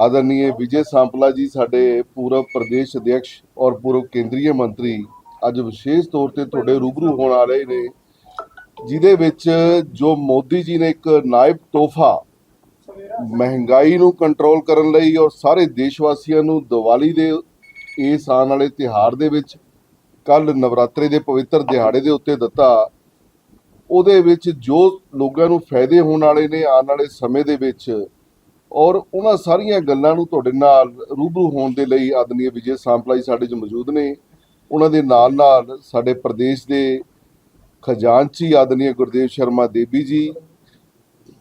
ਆਦਰਨੀय ਵਿਜੇ ਸਾਂਪਲਾ ਜੀ ਸਾਡੇ ਪੂਰਬ ਪ੍ਰਦੇਸ਼ ਅਧਿਕਸ਼ ਔਰ ਪੂਰਬ ਕੇਂਦਰੀ ਮੰਤਰੀ ਅੱਜ ਵਿਸ਼ੇਸ਼ ਤੌਰ ਤੇ ਤੁਹਾਡੇ ਰੂਬਰੂ ਹੋਣ ਆ ਰਹੇ ਨੇ, ਜਿਹਦੇ ਵਿੱਚ ਜੋ ਮੋਦੀ ਜੀ ਨੇ ਇੱਕ ਨਾਇਬ ਤੋਹਫਾ ਮਹਿੰਗਾਈ ਨੂੰ ਕੰਟਰੋਲ ਕਰਨ ਲਈ ਔਰ ਸਾਰੇ ਦੇਸ਼ ਵਾਸੀਆਂ ਨੂੰ ਦੀਵਾਲੀ ਦੇ ਇਸ ਆਉਣ ਵਾਲੇ ਤਿਹਾਰ ਦੇ ਵਿੱਚ ਕੱਲ ਨਵਰਾਤਰੇ ਦੇ ਪਵਿੱਤਰ ਦਿਹਾੜੇ ਦੇ ਉੱਤੇ ਦਿੱਤਾ, ਉਹਦੇ ਵਿੱਚ ਜੋ ਲੋਕਾਂ ਨੂੰ ਫਾਇਦੇ ਹੋਣ ਵਾਲੇ ਨੇ ਆਉਣ ਵਾਲੇ ਸਮੇਂ ਦੇ ਵਿੱਚ ਔਰ ਉਹਨਾਂ ਸਾਰੀਆਂ ਗੱਲਾਂ ਨੂੰ ਤੁਹਾਡੇ ਨਾਲ ਰੂਬਰੂ ਹੋਣ ਦੇ ਲਈ ਆਦਮੀ ਵਿਜੇ ਸਾਂਪਲਾਈ ਸਾਡੇ 'ਚ ਮੌਜੂਦ ਨੇ। ਉਹਨਾਂ ਦੇ ਨਾਲ ਨਾਲ ਸਾਡੇ ਪ੍ਰਦੇਸ਼ ਦੇ ਖਜ਼ਾਨਚੀ ਆਦਮੀ ਗੁਰਦੇਵ ਸ਼ਰਮਾ ਦੇਵੀ ਜੀ,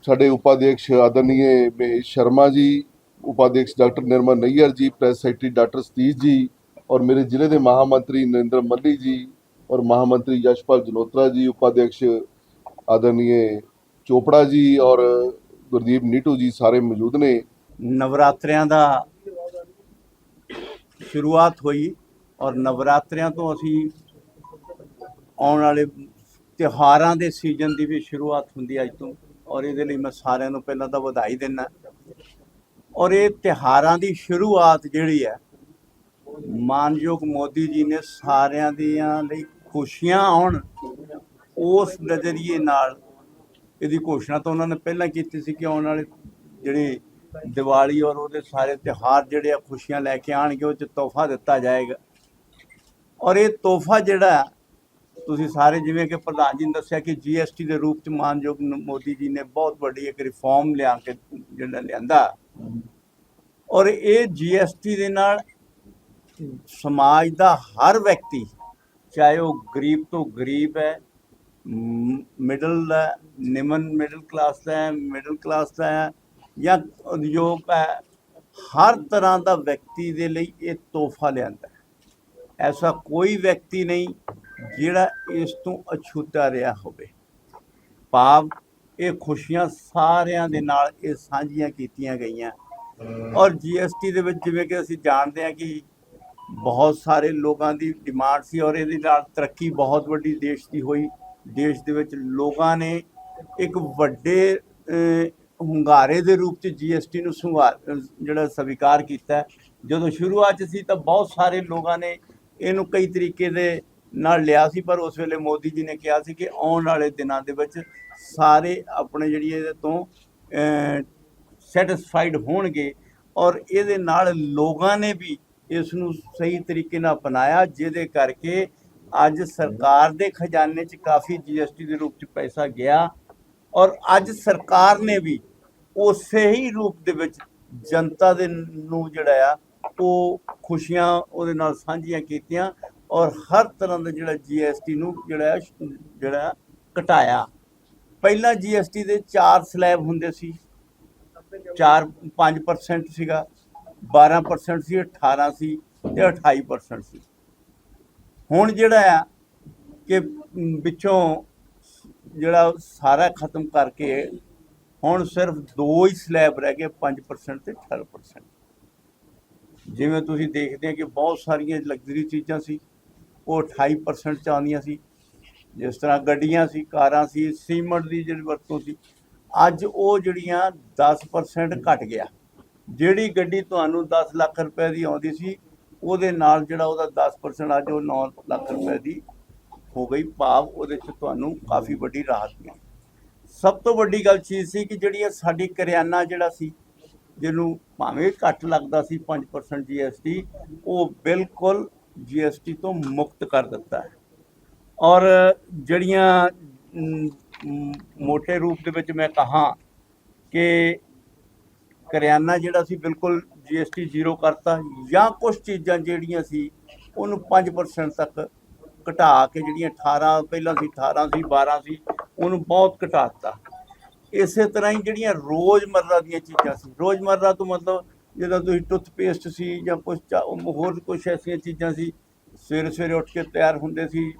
ਸਾਡੇ ਉਪਾਧਿਆਕਸ਼ ਆਦਮੀ ਮਹੇਸ਼ ਸ਼ਰਮਾ ਜੀ ਉਪਾਧਿਆਕਸ਼ ਡਾਕਟਰ ਨਿਰਮਲ ਨਈਅਰ ਜੀ, ਪ੍ਰੈਸ ਸੈਕਟਰੀ ਡਾਕਟਰ ਸਤੀਸ਼ ਜੀ ਔਰ ਮੇਰੇ ਜ਼ਿਲ੍ਹੇ ਦੇ ਮਹਾਮੰਤਰੀ ਨਰਿੰਦਰ ਮੱਲੀ ਜੀ ਔਰ ਮਹਾਮੰਤਰੀ ਯਸ਼ਪਾਲ ਜਨੋਤਰਾ ਜੀ ਉਪਾਧਿਆਕਸ਼ ਆਦਰਨੀਏ ਚੋਪੜਾ ਜੀ ਔਰ ਗੁਰਦੀਪ ਨੀਟੂ ਜੀ ਸਾਰੇ ਮੌਜੂਦ ਨੇ। ਨਵਰਾਤਰਿਆਂ ਦਾ ਸ਼ੁਰੂਆਤ ਹੋਈ ਔਰ ਨਵਰਾਤਰਿਆਂ ਤੋਂ ਅਸੀਂ ਆਉਣ ਵਾਲੇ ਤਿਉਹਾਰਾਂ ਦੇ ਸੀਜ਼ਨ ਦੀ ਵੀ ਸ਼ੁਰੂਆਤ ਹੁੰਦੀ ਅੱਜ ਤੋਂ ਔਰ ਇਹਦੇ ਲਈ ਮੈਂ ਸਾਰਿਆਂ ਨੂੰ ਪਹਿਲਾਂ ਤਾਂ ਵਧਾਈ ਦਿੰਦਾ। ਔਰ ਇਹ ਤਿਉਹਾਰਾਂ ਦੀ ਸ਼ੁਰੂਆਤ ਜਿਹੜੀ ਹੈ, ਮਾਨਯੋਗ ਮੋਦੀ ਜੀ ਨੇ ਸਾਰਿਆਂ ਦੀਆਂ ਲਈ ਖੁਸ਼ੀਆਂ ਆਉਣ ਉਸ ਨਜ਼ਰੀਏ ਨਾਲ ਇਹਦੀ ਘੋਸ਼ਣਾ ਤਾਂ ਉਹਨਾਂ ਨੇ ਪਹਿਲਾਂ ਕੀਤੀ ਸੀ ਕਿ ਆਉਣ ਵਾਲੇ ਜਿਹੜੇ ਦੀਵਾਲੀ ਔਰ ਉਹਦੇ ਸਾਰੇ ਤਿਉਹਾਰ ਜਿਹੜੇ ਆ ਖੁਸ਼ੀਆਂ ਲੈ ਕੇ ਆਣਗੇ ਉਹ ਚ ਤੋਹਫਾ ਦਿੱਤਾ ਜਾਏਗਾ। ਔਰ ਇਹ ਤੋਹਫਾ ਜਿਹੜਾ ਤੁਸੀਂ ਸਾਰੇ ਜਿਵੇਂ ਕਿ ਪ੍ਰਧਾਨ ਜੀ ਨੇ ਦੱਸਿਆ ਕਿ ਜੀਐਸਟੀ ਦੇ ਰੂਪ ਚ ਮਾਨਯੋਗ ਮੋਦੀ ਜੀ ਨੇ ਬਹੁਤ ਵੱਡੀ ਇੱਕ ਰਿਫਾਰਮ ਲਿਆ ਕੇ ਜਿਹੜਾ ਲਿਆਂਦਾ। ਔਰ ਇਹ ਜੀਐਸਟੀ ਦੇ ਨਾਲ ਸਮਾਜ ਦਾ ਹਰ ਵਿਅਕਤੀ, ਚਾਹੇ ਉਹ ਗਰੀਬ ਤੋਂ ਗਰੀਬ ਹੈ ਮਿਡਲ ਦਾ ਨਿਮਨ ਮਿਡਲ ਕਲਾਸ ਦਾ ਹੈ ਮਿਡਲ ਕਲਾਸ ਦਾ ਹੈ, ਜਾਂ ਉਦਯੋਗ ਹੈ, ਹਰ ਤਰ੍ਹਾਂ ਦਾ ਵਿਅਕਤੀ ਦੇ ਲਈ ਇਹ ਤੋਹਫਾ ਲਿਆਂਦਾ ਹੈ। ਐਸਾ ਕੋਈ ਵਿਅਕਤੀ ਨਹੀਂ ਜਿਹੜਾ ਇਸ ਤੋਂ ਅਛੂਤਾ ਰਿਹਾ ਹੋਵੇ। ਭਾਵ ਇਹ ਖੁਸ਼ੀਆਂ ਸਾਰਿਆਂ ਦੇ ਨਾਲ ਇਹ ਸਾਂਝੀਆਂ ਕੀਤੀਆਂ ਗਈਆਂ। ਔਰ ਜੀਐਸਟੀ ਦੇ ਵਿੱਚ ਜਿਵੇਂ ਕਿ ਅਸੀਂ ਜਾਣਦੇ ਹਾਂ ਕਿ ਬਹੁਤ ਸਾਰੇ ਲੋਕਾਂ ਦੀ ਡਿਮਾਂਡ ਸੀ ਔਰ ਇਹਦੇ ਨਾਲ ਤਰੱਕੀ ਬਹੁਤ ਵੱਡੀ ਦੇਸ਼ ਦੀ ਹੋਈ। ਦੇਸ਼ ਦੇ ਵਿੱਚ ਲੋਕਾਂ ਨੇ ਇੱਕ ਵੱਡੇ ਹੁੰਗਾਰੇ ਦੇ ਰੂਪ ਚ ਜੀਐਸਟੀ ਨੂੰ ਸੰਘਾਰ ਜਿਹੜਾ ਸਵੀਕਾਰ ਕੀਤਾ ਜਦੋਂ ਸ਼ੁਰੂਆਤ 'ਚ ਸੀ ਤਾਂ ਬਹੁਤ ਸਾਰੇ ਲੋਕਾਂ ਨੇ ਇਹਨੂੰ ਕਈ ਤਰੀਕੇ ਦੇ ਨਾਲ ਲਿਆ ਸੀ, ਪਰ ਉਸ ਵੇਲੇ ਮੋਦੀ ਜੀ ਨੇ ਕਿਹਾ ਸੀ ਕਿ ਆਉਣ ਵਾਲੇ ਦਿਨਾਂ ਦੇ ਵਿੱਚ ਸਾਰੇ ਆਪਣੇ ਜਿਹੜੀ ਇਹਦੇ ਤੋਂ ਸੈਟੀਸਫਾਈਡ ਹੋਣਗੇ ਔਰ ਇਹਦੇ ਨਾਲ ਲੋਕਾਂ ਨੇ ਵੀ ਇਸ ਨੂੰ ਸਹੀ ਤਰੀਕੇ ਨਾਲ ਅਪਣਾਇਆ, ਜਿਹਦੇ ਕਰਕੇ ਅੱਜ ਸਰਕਾਰ ਦੇ ਖਜ਼ਾਨੇ 'ਚ ਕਾਫੀ ਜੀਐਸਟੀ ਦੇ ਰੂਪ 'ਚ ਪੈਸਾ ਗਿਆ ਔਰ ਅੱਜ ਸਰਕਾਰ ਨੇ ਵੀ ਉਸੇ ਹੀ ਰੂਪ ਦੇ ਵਿੱਚ ਜਨਤਾ ਦੇ ਨੂੰ ਜਿਹੜਾ ਆ ਉਹ ਖੁਸ਼ੀਆਂ ਉਹਦੇ ਨਾਲ ਸਾਂਝੀਆਂ ਕੀਤੀਆਂ ਔਰ ਹਰ ਤਰ੍ਹਾਂ ਦਾ ਜਿਹੜਾ ਜੀਐਸਟੀ ਨੂੰ ਜਿਹੜਾ ਆ, ਜਿਹੜਾ ਘਟਾਇਆ। ਪਹਿਲਾਂ ਜੀਐਸਟੀ ਦੇ 4 ਸਲੈਬ ਹੁੰਦੇ ਸੀ। 4 5% ਸੀਗਾ 12% ਸੀ 18 ਸੀ ਤੇ 28% ਸੀ। ਹੁਣ ਜਿਹੜਾ ਆ ਕਿ ਵਿੱਚੋਂ ਜਿਹੜਾ ਸਾਰਾ ਖਤਮ ਕਰਕੇ ਹੁਣ ਸਿਰਫ ਦੋ ਹੀ ਸਲੈਬ ਰਹਿ ਗਏ 5% ਤੇ 18% ਜਿਵੇਂ ਤੁਸੀਂ ਦੇਖਦੇ ਆ ਕਿ ਬਹੁਤ ਸਾਰੀਆਂ ਲਗਜ਼ਰੀ ਚੀਜ਼ਾਂ ਸੀ, ਉਹ 28% ਚ ਆਉਂਦੀਆਂ ਸੀ। ਜਿਸ ਤਰ੍ਹਾਂ ਗੱਡੀਆਂ ਸੀ, ਕਾਰਾਂ ਸੀ, ਸੀਮੈਂਟ ਦੀ ਜਿਹੜੀ ਵਰਤੋਂ ਸੀ, ਅੱਜ ਉਹ ਜਿਹੜੀਆਂ 10% ਘਟ ਗਿਆ। ਜਿਹੜੀ ਗੱਡੀ ਤੁਹਾਨੂੰ 10 ਲੱਖ ਰੁਪਏ ਦੀ ਆਉਂਦੀ ਸੀ ਉਹਦੇ ਨਾਲ ਜਿਹੜਾ ਉਹਦਾ 10% ਅੱਜ ਉਹ 9 ਲੱਖ ਰੁਪਏ ਦੀ ਹੋ ਗਈ ਭਾਵ ਉਹਦੇ ਚ ਤੁਹਾਨੂੰ ਕਾਫੀ ਵੱਡੀ ਰਾਹਤ ਮਿਲੀ। ਸਭ ਤੋਂ ਵੱਡੀ ਗੱਲ ਚੀਜ਼ ਸੀ ਕਿ ਜਿਹੜੀ ਸਾਡੀ ਕਰਿਆਨਾ ਜਿਹੜਾ ਸੀ ਜਿਹਨੂੰ ਭਾਵੇਂ ਘੱਟ ਲੱਗਦਾ ਸੀ 5% ਜੀਐਸਟੀ ਉਹ ਬਿਲਕੁਲ ਜੀਐਸਟੀ ਤੋਂ ਮੁਕਤ ਕਰ ਦਿੱਤਾ ਹੈ। ਔਰ ਜਿਹੜੀਆਂ ਮ, ਮੋٹے ਰੂਪ ਦੇ ਵਿੱਚ ਮੈਂ ਕਹਾ ਕਿ ਕਰਿਆਨਾ ਜਿਹੜਾ ਸੀ ਬਿਲਕੁਲ ਜੀਐਸਟੀ ਜ਼ੀਰੋ ਕਰਤਾ ਜਾਂ ਕੁਝ ਚੀਜ਼ਾਂ ਜਿਹੜੀਆਂ ਸੀ, ਉਹਨੂੰ 5% ਤੱਕ ਘਟਾ ਕੇ ਜਿਹੜੀਆਂ 18 ਪਹਿਲਾਂ ਸੀ 18 ਸੀ 12 ਸੀ, ਉਹਨੂੰ ਬਹੁਤ ਘਟਾਤਾ ਇਸੇ ਤਰ੍ਹਾਂ ਹੀ ਜਿਹੜੀਆਂ ਰੋਜ਼ਮਰਰਾ ਦੀਆਂ ਚੀਜ਼ਾਂ ਸੀ, ਰੋਜ਼ਮਰਰਾ ਤੋਂ ਮਤਲਬ ਜਦੋਂ ਤੁਸੀਂ ਟੁੱਥਪੇਸਟ ਸੀ ਜਾਂ ਕੁਝ ਹੋਰ ਕੁਝ ਐਸੀਆਂ ਚੀਜ਼ਾਂ ਸੀ, ਸਵੇਰੇ ਸਵੇਰੇ ਉੱਠ ਕੇ ਤਿਆਰ ਹੁੰਦੇ ਸੀ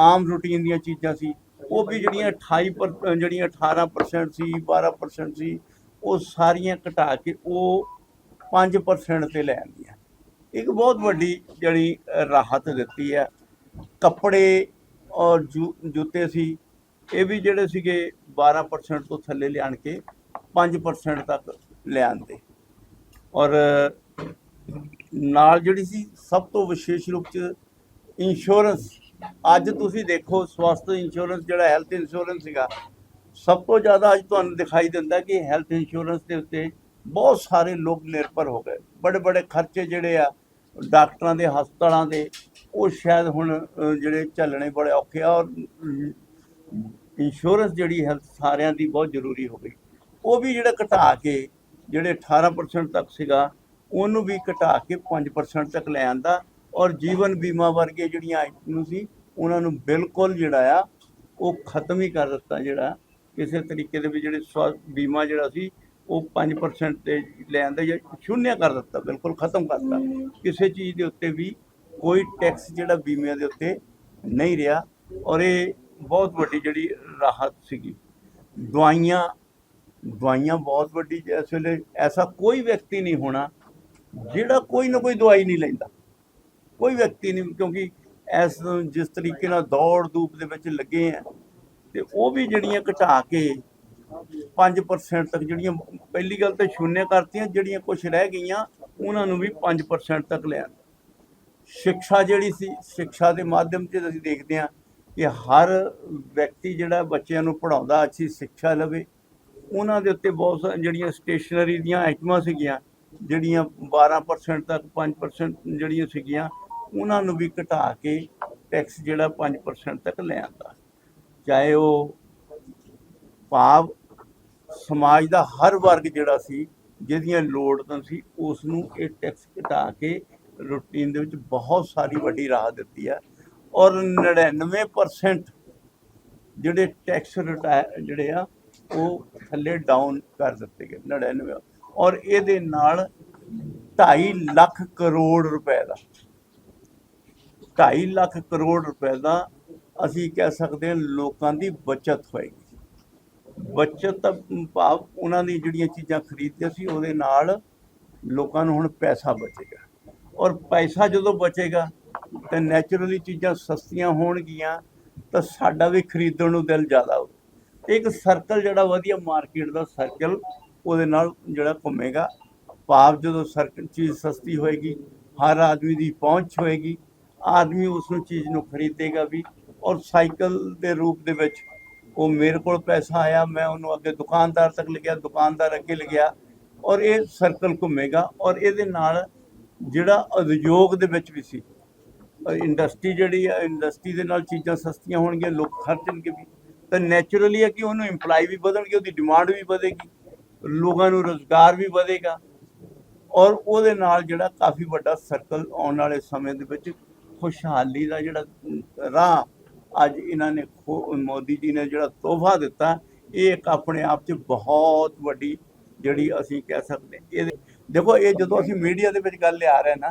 ਆਮ ਰੂਟੀਨ ਦੀਆਂ ਚੀਜ਼ਾਂ ਸੀ, ਉਹ ਵੀ ਜਿਹੜੀਆਂ 28 ਪਰ, ਜਿਹੜੀਆਂ 18% ਸੀ 12% ਸੀ ਉਹ ਸਾਰੀਆਂ ਘਟਾ ਕੇ ਉਹ 5% ਤੇ ਲੈ ਆਂਦੀਆਂ ਇੱਕ ਬਹੁਤ ਵੱਡੀ ਜਿਹੜੀ ਰਾਹਤ ਦਿੱਤੀ ਹੈ। ਕੱਪੜੇ ਔਰ ਜੂ- ਜੁੱਤੇ ਸੀ, ਇਹ ਵੀ ਜਿਹੜੇ ਸੀਗੇ 12% ਤੋਂ ਥੱਲੇ ਲਿਆਣ ਕੇ 5% ਤੱਕ ਲਿਆਂਦੇ ਔਰ, ਨਾਲ ਜਿਹੜੀ ਸੀ, ਸਭ ਤੋਂ ਵਿਸ਼ੇਸ਼ ਰੂਪ ਚ ਇੰਸ਼ੋਰੈਂਸ ਅੱਜ ਤੁਸੀਂ ਦੇਖੋ, ਸਵਾਸਥ ਇੰਸ਼ੋਰੈਂਸ ਜਿਹੜਾ ਹੈਲਥ ਇੰਸ਼ੋਰੈਂਸ ਸੀਗਾ ਸਭ ਤੋਂ ਜ਼ਿਆਦਾ ਅੱਜ ਤੁਹਾਨੂੰ ਦਿਖਾਈ ਦਿੰਦਾ ਕਿ ਹੈਲਥ ਇੰਸ਼ੋਰੈਂਸ ਦੇ ਉੱਤੇ ਬਹੁਤ ਸਾਰੇ ਲੋਕ ਨਿਰਭਰ ਹੋ ਗਏ। ਬੜੇ ਬੜੇ ਖਰਚੇ ਜਿਹੜੇ ਆ, ਡਾਕਟਰਾਂ ਦੇ, ਹਸਪਤਾਲਾਂ ਦੇ, ਉਹ ਸ਼ਾਇਦ ਹੁਣ ਜਿਹੜੇ ਝੱਲਣੇ ਬੜੇ ਔਖੇ ਆ ਔਰ ਇੰਸ਼ੋਰੈਂਸ ਜਿਹੜੀ ਹੈਲਥ ਸਾਰਿਆਂ ਦੀ ਬਹੁਤ ਜ਼ਰੂਰੀ ਹੋ ਗਈ। ਉਹ ਵੀ ਜਿਹੜਾ ਘਟਾ ਕੇ, ਜਿਹੜੇ 18% ਤੱਕ ਸੀਗਾ, ਉਹਨੂੰ ਵੀ ਘਟਾ ਕੇ 5% ਤੱਕ ਲੈ ਆਂਦਾ ਔਰ ਜੀਵਨ ਬੀਮਾ ਵਰਗੇ ਜਿਹੜੀਆਂ ਆਈਟਮ ਸੀ, ਉਹਨਾਂ ਨੂੰ ਬਿਲਕੁਲ ਜਿਹੜਾ ਆ, ਉਹ ਖਤਮ ਹੀ ਕਰ ਦਿੱਤਾ ਜਿਹੜਾ ਕਿਸੇ ਤਰੀਕੇ ਦੇ ਵੀ ਜਿਹੜੇ ਸਵਾਸਥ ਬੀਮਾ ਜਿਹੜਾ ਸੀ, ਉਹ 5% ਤੇ ਲੈ ਆਂਦਾ ਜਾਂ ਸ਼ੂਨਿਆ ਕਰ ਦਿੱਤਾ, ਬਿਲਕੁਲ ਖਤਮ ਕਰਤਾ ਕਿਸੇ ਚੀਜ਼ ਦੇ ਉੱਤੇ ਵੀ ਕੋਈ ਟੈਕਸ ਜਿਹੜਾ ਬੀਮਿਆਂ ਦੇ ਉੱਤੇ ਨਹੀਂ ਰਿਹਾ ਔਰ ਇਹ ਬਹੁਤ ਵੱਡੀ ਜਿਹੜੀ ਰਾਹਤ ਸੀਗੀ। ਦਵਾਈਆਂ ਦਵਾਈਆਂ ਬਹੁਤ ਵੱਡੀ ਇਸ ਵੇਲੇ ਐਸਾ ਕੋਈ ਵਿਅਕਤੀ ਨਹੀਂ ਹੋਣਾ ਜਿਹੜਾ ਕੋਈ ਨਾ ਕੋਈ ਦਵਾਈ ਨਹੀਂ ਲੈਂਦਾ। ਕੋਈ ਵਿਅਕਤੀ ਨਹੀਂ ਕਿਉਂਕਿ ਇਸ ਜਿਸ ਤਰੀਕੇ ਨਾਲ ਦੌੜ ਧੂਪ ਦੇ ਵਿੱਚ ਲੱਗੇ ਆ ਤੇ ਉਹ ਵੀ ਜਿਹੜੀਆਂ ਘਟਾ ਕੇ 5% ਤੱਕ ਜਿਹੜੀਆਂ ਪਹਿਲੀ ਗੱਲ ਤਾਂ ਸ਼ੂਨਿਆ ਕਰਤੀਆਂ, ਜਿਹੜੀਆਂ ਕੁਝ ਰਹਿ ਗਈਆਂ, ਉਹਨਾਂ ਨੂੰ ਵੀ 5% ਤੱਕ ਲਿਆ ਸਿੱਖਿਆ ਜਿਹੜੀ ਸੀ, ਸਿੱਖਿਆ ਦੇ ਮਾਧਿਅਮ ਤੇ ਅਸੀਂ ਦੇਖਦੇ ਹਾਂ ਕਿ ਹਰ ਵਿਅਕਤੀ ਜਿਹੜਾ ਬੱਚਿਆਂ ਨੂੰ ਪੜਾਉਂਦਾ ਅੱਛੀ ਸਿੱਖਿਆ ਲਵੇ, ਉਹਨਾਂ ਦੇ ਉੱਤੇ ਬਹੁਤ ਸਾਰੀਆਂ ਜਿਹੜੀਆਂ ਸਟੇਸ਼ਨਰੀ ਦੀਆਂ ਆਈਟਮਾਂ ਸੀਗੀਆਂ, ਜਿਹੜੀਆਂ 12% ਤੱਕ 5% ਜਿਹੜੀਆਂ ਸੀਗੀਆਂ, ਉਹਨਾਂ ਨੂੰ ਵੀ ਘਟਾ ਕੇ ਟੈਕਸ ਜਿਹੜਾ 5% ਤੱਕ ਲੈ ਆਂਦਾ। ਚਾਹੇ ਉਹ ਭਾਵ ਸਮਾਜ ਦਾ ਹਰ ਵਰਗ ਜਿਹੜਾ ਸੀ, ਜਿਹਦੀਆਂ ਲੋੜਾਂ ਸੀ ਉਸ ਨੂੰ ਇਹ ਟੈਕਸ ਘਟਾ ਕੇ ਰੂਟੀਨ ਦੇ ਵਿੱਚ ਬਹੁਤ ਸਾਰੀ ਵੱਡੀ ਰਾਹਤ ਦਿੱਤੀ ਆ। ਔਰ 99% ਜਿਹੜੇ ਟੈਕਸ ਜਿਹੜੇ ਆ, ਉਹ ਥੱਲੇ ਡਾਊਨ ਕਰ ਦਿੱਤੇ ਗਏ 99 ਔਰ ਇਹਦੇ ਨਾਲ 2.5 ਲੱਖ ਕਰੋੜ ਰੁਪਏ ਦਾ 2.5 ਲੱਖ ਕਰੋੜ ਰੁਪਏ ਦਾ ਅਸੀਂ ਕਹਿ ਸਕਦੇ ਹਾਂ ਲੋਕਾਂ ਦੀ ਬਚਤ ਹੋਏਗੀ। ਬਚਤ ਦਾ ਭਾਵ ਉਹਨਾਂ ਦੀ ਜਿਹੜੀਆਂ ਚੀਜ਼ਾਂ ਖਰੀਦਦੇ ਸੀ ਉਹਦੇ ਨਾਲ ਲੋਕਾਂ ਨੂੰ ਹੁਣ ਪੈਸਾ ਬਚੇਗਾ। ਔਰ ਪੈਸਾ ਜਦੋਂ ਬਚੇਗਾ ਤਾਂ ਨੈਚੁਰਲੀ ਚੀਜ਼ਾਂ ਸਸਤੀਆਂ ਹੋਣਗੀਆਂ ਤਾਂ ਸਾਡਾ ਵੀ ਖਰੀਦਣ ਨੂੰ ਦਿਲ ਜ਼ਿਆਦਾ ਹੋ ਇੱਕ ਸਰਕਲ ਜਿਹੜਾ ਵਧੀਆ ਮਾਰਕੀਟ ਦਾ ਸਰਕਲ ਉਹਦੇ ਨਾਲ ਜਿਹੜਾ ਘੁੰਮੇਗਾ। ਭਾਵ ਜਦੋਂ ਸਰਕਲ ਚੀਜ਼ ਸਸਤੀ ਹੋਏਗੀ, ਹਰ ਆਦਮੀ ਦੀ ਪਹੁੰਚ ਹੋਏਗੀ, ਆਦਮੀ ਉਸ ਨੂੰ ਚੀਜ਼ ਨੂੰ ਖਰੀਦੇਗਾ ਵੀ। ਔਰ ਸਾਈਕਲ ਦੇ ਰੂਪ ਦੇ ਵਿੱਚ ਉਹ ਮੇਰੇ ਕੋਲ ਪੈਸਾ ਆਇਆ, ਮੈਂ ਉਹਨੂੰ ਅੱਗੇ ਦੁਕਾਨਦਾਰ ਤੱਕ ਲਿਖਿਆ, ਦੁਕਾਨਦਾਰ ਅੱਗੇ ਲਿਖਿਆ ਔਰ ਇਹ ਸਰਕਲ ਘੁੰਮੇਗਾ ਔਰ ਇਹਦੇ ਨਾਲ ਜਿਹੜਾ ਉਦਯੋਗ ਦੇ ਵਿੱਚ ਵੀ ਸੀ ਇੰਡਸਟਰੀ ਜਿਹੜੀ ਆ ਇੰਡਸਟਰੀ ਦੇ ਨਾਲ ਚੀਜ਼ਾਂ ਸਸਤੀਆਂ ਹੋਣਗੀਆਂ, ਲੋਕ ਖਰਚਣਗੇ ਵੀ, ਤਾਂ ਨੈਚੁਰਲੀ ਹੈ ਕਿ ਉਹਨੂੰ EMPLOYE ਵੀ ਵਧਣਗੇ, ਉਹਦੀ ਡਿਮਾਂਡ ਵੀ ਵਧੇਗੀ, ਲੋਕਾਂ ਨੂੰ ਰੋਜ਼ਗਾਰ ਵੀ ਵਧੇਗਾ ਔਰ ਉਹਦੇ ਨਾਲ ਜਿਹੜਾ ਕਾਫੀ ਵੱਡਾ ਸਰਕਲ ਆਉਣ ਵਾਲੇ ਸਮੇਂ ਦੇ ਵਿੱਚ ਖੁਸ਼ਹਾਲੀ ਦਾ ਜਿਹੜਾ ਰਾਹ ਅੱਜ ਇਹਨਾਂ ਨੇ ਖੋ- ਮੋਦੀ ਜੀ ਨੇ ਜਿਹੜਾ ਤੋਹਫਾ ਦਿੱਤਾ, ਇਹ ਇੱਕ ਆਪਣੇ ਆਪ 'ਚ ਬਹੁਤ ਵੱਡੀ ਜਿਹੜੀ ਅਸੀਂ ਕਹਿ ਸਕਦੇ ਇਹ ਦੇਖੋ, ਇਹ ਜਦੋਂ ਅਸੀਂ ਮੀਡੀਆ ਦੇ ਵਿੱਚ ਗੱਲ ਲਿਆ ਰਹੇ ਨਾ,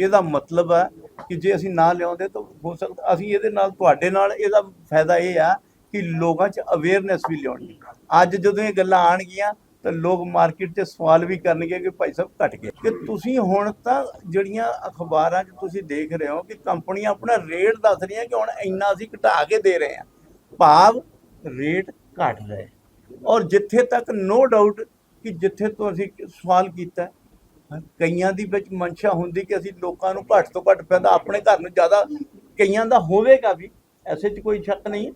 ਇਹਦਾ ਮਤਲਬ ਹੈ ਕਿ ਜੇ ਅਸੀਂ ਨਾ ਲਿਆਉਂਦੇ ਤਾਂ ਹੋ ਸਕਦਾ, ਅਸੀਂ ਇਹਦੇ ਨਾਲ, ਤੁਹਾਡੇ ਨਾਲ ਇਹਦਾ ਫਾਇਦਾ ਇਹ ਆ ਕਿ ਲੋਕਾਂ 'ਚ ਅਵੇਅਰਨੈਸ ਵੀ ਲਿਆਉਣੀ। ਅੱਜ ਜਦੋਂ ਇਹ ਗੱਲਾਂ ਆਣਗੀਆਂ ਤਾਂ ਲੋਕ ਮਾਰਕੀਟ 'ਚ ਸਵਾਲ ਵੀ ਕਰਨਗੇ ਕਿ ਭਾਈ ਸਾਹਿਬ ਘਟ ਗਏ। ਕਿ ਤੁਸੀਂ ਹੁਣ ਤਾਂ ਜਿਹੜੀਆਂ ਅਖਬਾਰਾਂ 'ਚ ਤੁਸੀਂ ਦੇਖ ਰਹੇ ਹੋ ਕਿ ਕੰਪਨੀਆਂ ਆਪਣਾ ਰੇਟ ਦੱਸ ਰਹੀਆਂ ਕਿ ਹੁਣ ਇੰਨਾ ਅਸੀਂ ਘਟਾ ਕੇ ਦੇ ਰਹੇ ਹਾਂ, ਭਾਵ ਰੇਟ ਘਟ ਰਹੇ। ਔਰ ਜਿੱਥੇ ਤੱਕ ਨੋ ਡਾਊਟ ਕਿ ਜਿੱਥੇ ਤੋਂ ਅਸੀਂ ਸਵਾਲ ਕੀਤਾ, ਕਈਆਂ ਦੀ ਵਿੱਚ ਮਨਸ਼ਾ ਹੁੰਦੀ ਕਿ ਅਸੀਂ ਲੋਕਾਂ ਨੂੰ ਘੱਟ ਤੋਂ ਘੱਟ ਪੈਦਾ, ਆਪਣੇ ਘਰ ਨੂੰ ਜ਼ਿਆਦਾ ਕਈਆਂ ਦਾ ਹੋਵੇਗਾ ਵੀ, ਐਸੇ 'ਚ ਕੋਈ ਸ਼ੱਕ ਨਹੀਂ।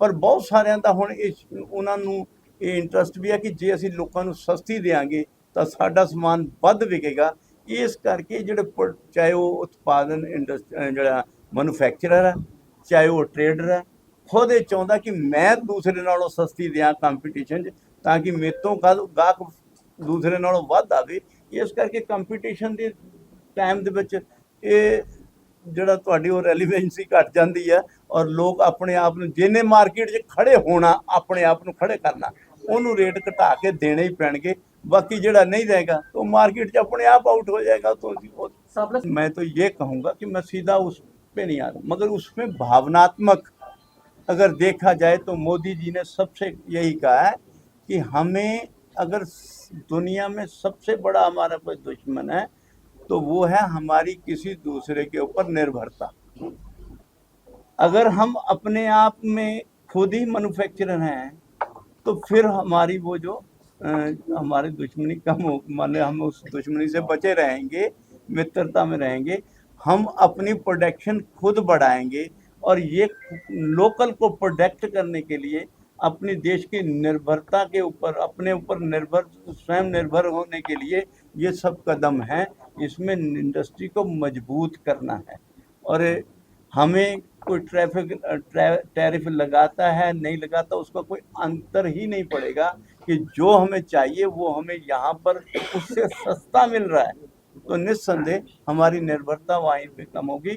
ਪਰ ਬਹੁਤ ਸਾਰਿਆਂ ਦਾ ਹੁਣ ਇਸ, ਉਹਨਾਂ ਨੂੰ ਇਹ ਇੰਟਰਸਟ ਵੀ ਹੈ ਕਿ ਜੇ ਅਸੀਂ ਲੋਕਾਂ ਨੂੰ ਸਸਤੀ ਦੇਾਂਗੇ, ਤਾਂ ਸਾਡਾ ਸਮਾਨ ਵੱਧ ਵਿਕੇਗਾ। ਇਸ ਕਰਕੇ ਜਿਹੜੇ ਚਾਹੇ ਉਹ ਉਤਪਾਦਨ ਇੰਡਸਟ ਜਿਹੜਾ ਮੈਨੂਫੈਕਚਰਰ ਹੈ, ਚਾਹੇ ਉਹ ਟਰੇਡਰ ਹੈ, ਖੁਦ ਇਹ ਚਾਹੁੰਦਾ ਕਿ ਮੈਂ ਦੂਸਰੇ ਨਾਲੋਂ ਸਸਤੀ ਦਿਆਂ ਕੰਪੀਟੀਸ਼ਨ 'ਚ, ਤਾਂ ਕਿ ਮੇਰੇ ਤੋਂ ਗਾਹ- ਗਾਹਕ ਦੂਸਰੇ ਨਾਲੋਂ ਵੱਧ ਆਵੇ। ਇਸ ਕਰਕੇ ਕੰਪੀਟੀਸ਼ਨ ਦੇ ਟਾਈਮ ਦੇ ਵਿੱਚ ਇਹ ਜਿਹੜਾ ਤੁਹਾਡੀ ਉਹ ਰੈਲੀਵੈਂਸੀ ਘਟ ਜਾਂਦੀ ਹੈ ਔਰ ਲੋਕ ਆਪਣੇ ਆਪ ਨੂੰ ਜਿਹਨੇ ਮਾਰਕੀਟ 'ਚ ਖੜੇ ਹੋਣਾ, ਆਪਣੇ ਆਪ ਨੂੰ ਖੜੇ ਕਰਨਾ ریٹ کٹا کے ਕੇ ہی ਹੀ ਪੈਣਗੇ باقی جڑا نہیں رہے گا تو مارکیٹ اپنے آپ آؤٹ ہو جائے گا تو میں تو یہ کہوں گا کہ میں سیدھا اس پہ نہیں آ رہا مگر اس میں بھاوناتمک اگر دیکھا جائے تو مودی جی نے سب سے یہی کہا ہے کہ ہمیں اگر دنیا میں سب سے بڑا ہمارا کوئی دشمن ہے تو وہ ہے ہماری کسی دوسرے کے اوپر نربھرتا اگر ہم اپنے آپ میں خود ہی مینوفیکچرر ہیں تو پھر ہماری وہ جو ہماری دشمنی کم ہو مانے ہم اس دشمنی سے بچے رہیں گے، مترتا میں رہیں گے، ہم اپنی پروڈکشن خود بڑھائیں گے اور یہ لوکل کو پروڈکٹ کرنے کے لیے اپنی دیش کی نربھرتا کے اوپر، اپنے اوپر نربھر، سوئم نربھر ہونے کے لیے یہ سب قدم ہیں۔ اس میں انڈسٹری کو مضبوط کرنا ہے۔ اور ہمیں کوئی ٹریفک ٹیرف لگاتا ہے، نہیں لگاتا، اس کا کوئی انتر ہی نہیں پڑے گا کہ جو ہمیں چاہیے وہ ہمیں یہاں پر اس سے سستا مل رہا ہے۔ تو نسندے ہماری نربھرتا وہیں پہ کم ہوگی۔